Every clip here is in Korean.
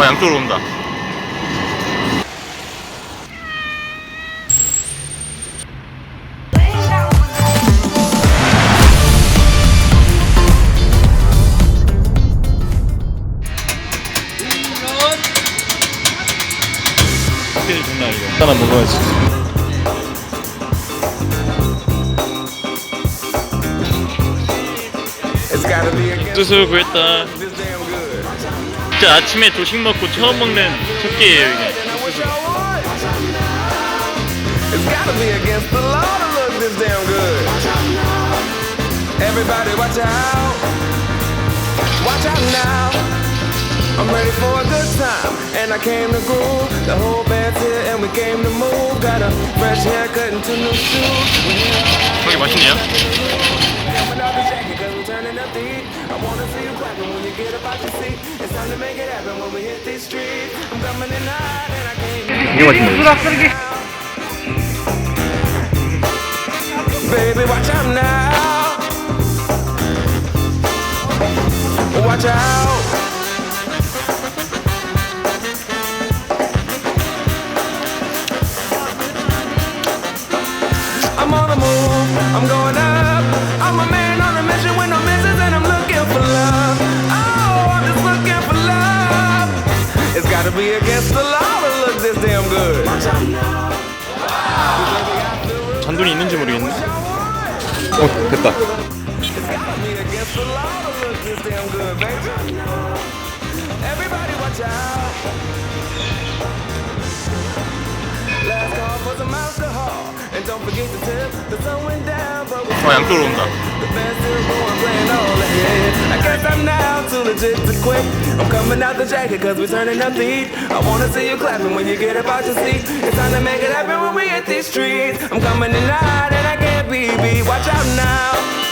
어 양쪽으로 온다 하나 먹어야지 뜻을 구했다. 진짜 아침에 조식 먹고 처음 먹는 첫 끼예요 이게 And I wish I would. It's gotta be against the law to look this damn good. Everybody watch out. Watch out now. I'm ready for a good time. And I came to groove. The whole band's here and we came to move. Got a fresh haircut and two new shoes. We're here 거기 맛있네요 without the jacket 'cause we're turning up the heat. I wanna see you clapping when you time to make it happen when we hit these streets. I'm coming in hot and I can't 이게 맛있네 Baby, watch out now. Watch out. Gotta be against the law to look this damn good. 잔돈이 있는지 모르겠네 어 됐다 me against the law to look this damn good, baby. Everybody watch out. Last call for some alcohol. And don't forget to tip. The sun went down, but we're 어 양쪽으로 온다 the band still going, I guess I'm now too legit to quit. I'm coming out the jacket cause we're turning up the heat. I wanna see you clapping when you get up out your seat. It's time to make it happen when we hit these streets. I'm coming in hot and I can't be beat. Watch out now.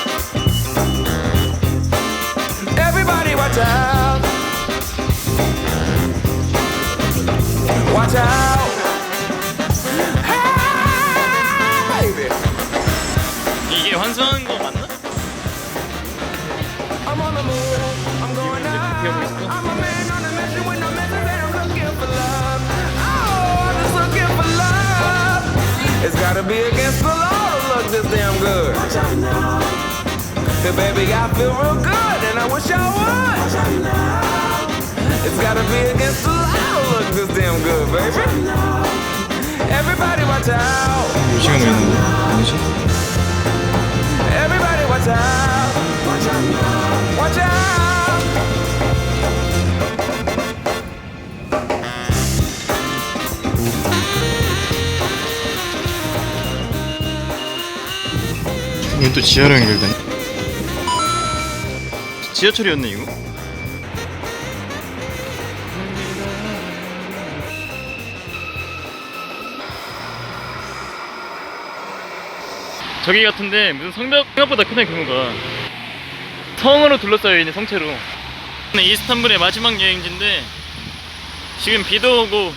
It's gotta be against the law to look this damn good. Hey, baby, I feel real good, and I wish I would. It's gotta be against the law to look this damn good, baby. Everybody watch out. 이건 또 지하로 연결되네. 지하철이었네 이거? 저기 같은데 무슨 성벽 생각보다 크네 규모가. 성으로 둘러싸여 있는 성체로. 이스탄불의 마지막 여행지인데 지금 비도 오고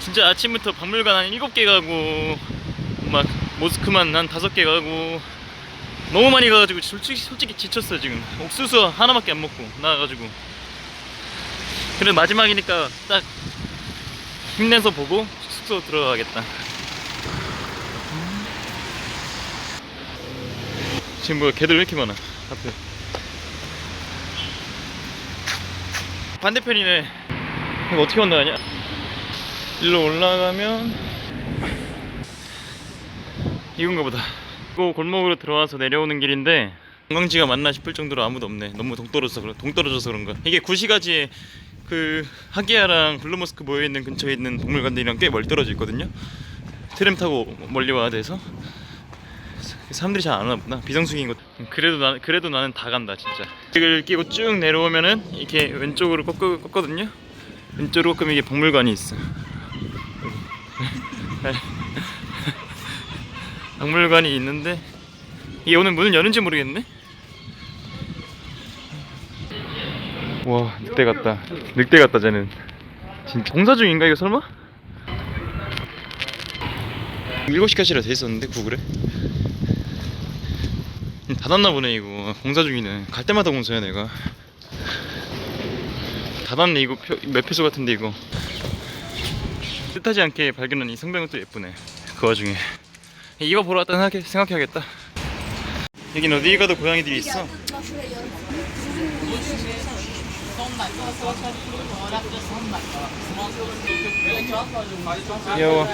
진짜 아침부터 박물관 한 7개 가고 막 모스크만 한 5개 가고 너무 많이 가가지고 솔직히, 솔직히 지쳤어요 지금. 옥수수 하나밖에 안 먹고 나와가지고. 그래 마지막이니까 딱 힘내서 보고 숙소 들어가겠다. 지금 뭐야 개들 왜 이렇게 많아 앞에? 반대편이네. 이거 어떻게 건너가냐? 일로 올라가면 이건가 보다 고 골목으로 들어와서 내려오는 길인데 관광지가 맞나 싶을 정도로 아무도 없네. 너무 동떨어져서 그런 동떨어져서 그런가 이게 구시가지에 그 하기야랑 블루모스크 모여 있는 근처에 있는 박물관들이랑 꽤 멀리 떨어져 있거든요. 트램 타고 멀리 와야 돼서. 사람들이 잘 안 오나 보다. 비성수기인 것. 그래도 나 그래도 나는 다 간다 진짜. 이걸 끼고 쭉 내려오면은 이렇게 왼쪽으로 꺾, 꺾거든요. 왼쪽으로 꺾으면 이게 박물관이 있어 박물관이 있는데 이게 오늘 문을 여는지 모르겠네. 와 늑대 같다. 늑대 같다 쟤는. 진짜 공사 중인가 이거 설마? 7시 까지라 돼 있었는데 구글에 닫았나 보네 이거 공사 중이네 갈 때마다 공사해 내가 닫았네 이거 표, 매표소 같은데 이거 뜻하지 않게 발견한 이 성병은 또 예쁘네 그 와중에 이거 보러 왔다 생각해, 생각해야겠다. 여긴 어디 가도 고양이들이 있어? 귀여워.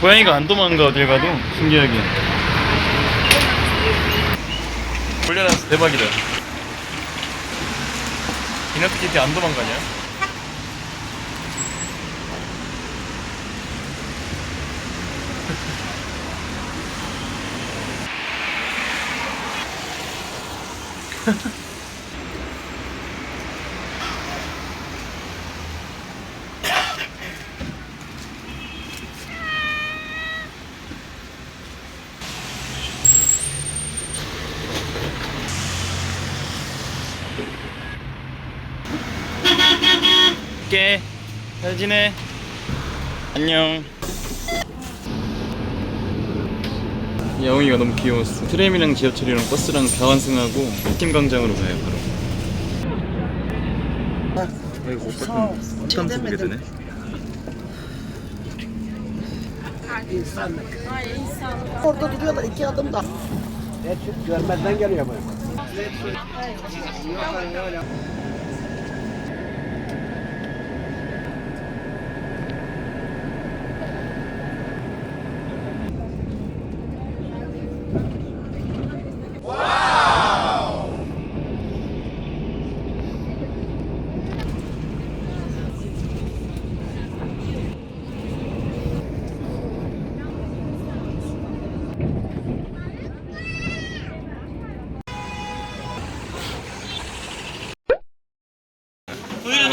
고양이가 안 도망가 어딜 가도. 신기하게 올려놨어 대박이다 이너티키티 안 도망가냐? 깨. 잘 지내. 안녕. 야옹이가 너무 귀여웠어. 트램이랑 지하철이랑 버스랑 다 완승하고 팀 광장으로 가요 바로. 아이고 못 봤던 처음 보게 되네. Orada duruyorlar iki adım da. Görmezden geliyor bu.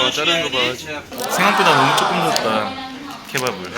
와 자르는 거 봐. 생각보다 너무 조금 넣었다. 케밥을.